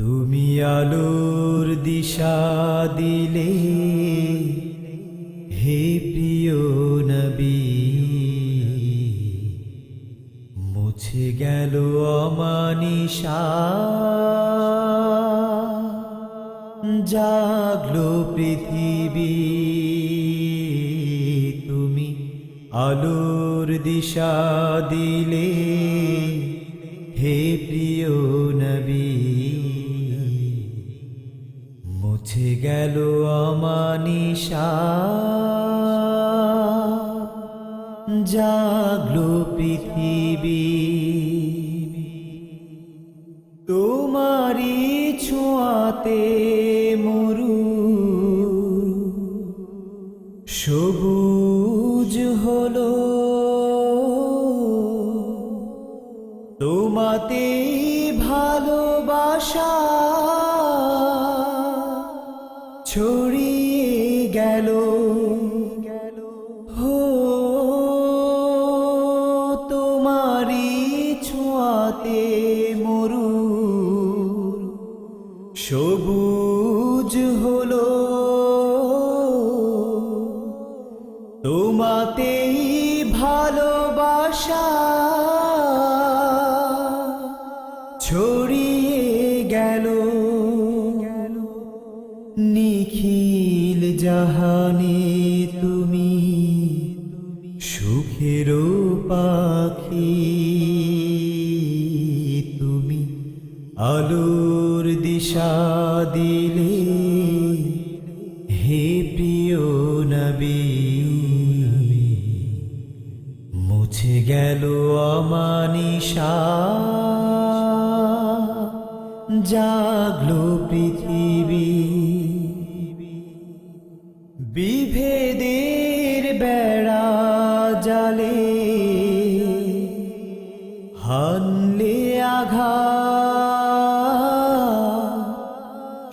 তুমি আলোর দিশা দিলে। হে প্রিয় নবী, মুছে গেল অমানিসা জাগলো পৃথিবী। তুমি আলোর দিশা দিলে। হে প্রিয় নবী মুছে গেল অমানিসা জাগলো পৃথিবী। তোমারি ছোঁয়াতে মরু। সবুজ হলো। তোমাতে ভালোবাসা। ছড়িয়ে গেল। হো তোমারি ছোঁয়াতে মরু সবুজ হলো। তোমাতেই ভালোবাসা ছড়িয়ে গেল। নিখিল জাহানে তুমি সুখের পাখি তুমি আলোর দিশা দিলে হে প্রিয় নবী, মুছে গেল অমানিসা, জাগলো পৃথিবী। বিভেদের বেড়া জালে হানলে আঘা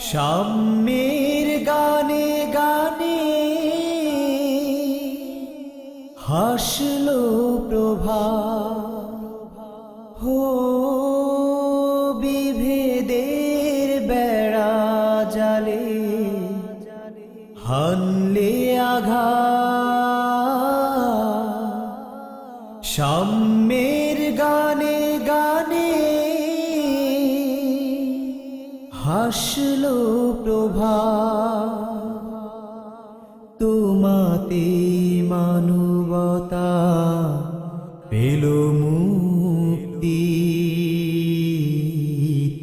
সাম্যের গানে গানে হাসলো হানলে আঘা সাম্যের গানে গানে হাসলো প্রভা। তোমাতে মানবতা পেল মুক্তি।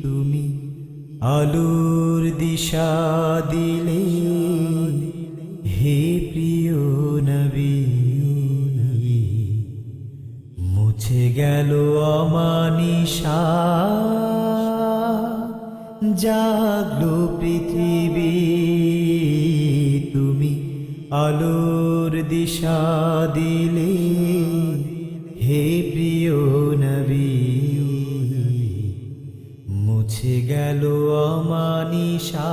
তুমি আলোর দিশা দিলে মুছে গেল অমানিসা। জাগলো পৃথিবী, তুমি আলোর দিশা দিলে। হে প্রিয় নবী, মুছে গেল অমানিসা।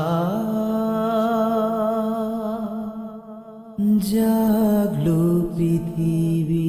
জাগলো পৃথিবী।